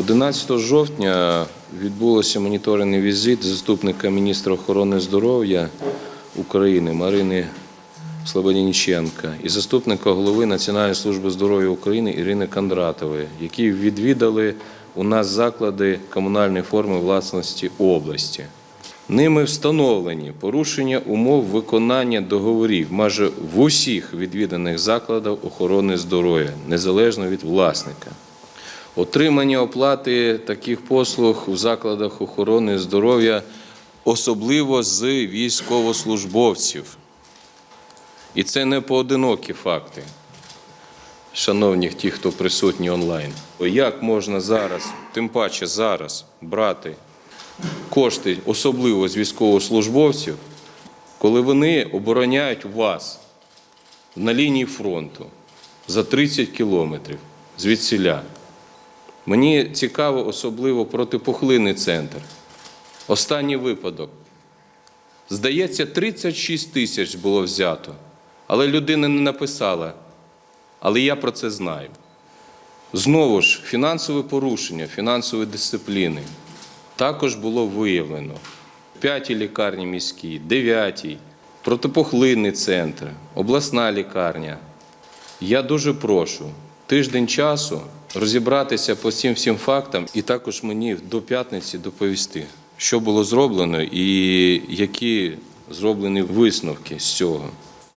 11 жовтня відбулося моніторинний візит заступника міністра охорони здоров'я України Марини Слободяніченка і заступника голови Національної служби здоров'я України Ірини Кондратової, які відвідали у нас заклади комунальної форми власності області. Ними встановлені порушення умов виконання договорів майже в усіх відвіданих закладах охорони здоров'я, незалежно від власника. Отримання оплати таких послуг в закладах охорони здоров'я, особливо з військовослужбовців. І це не поодинокі факти, шановні ті, хто присутні онлайн. Як можна зараз, тим паче зараз, брати кошти, особливо з військовослужбовців, коли вони обороняють вас на лінії фронту за 30 кілометрів звідсіля? Мені цікаво особливо протипухлинний центр. Останній випадок. Здається, 36 тисяч було взято, але людина не написала. Але я про це знаю. Знову ж, фінансове порушення, фінансової дисципліни також було виявлено. П'ятій лікарні міській, дев'ятій, протипухлинний центр, обласна лікарня. Я дуже прошу тиждень часу розібратися по всім всім фактам і також мені до п'ятниці доповісти, що було зроблено і які зроблені висновки з цього.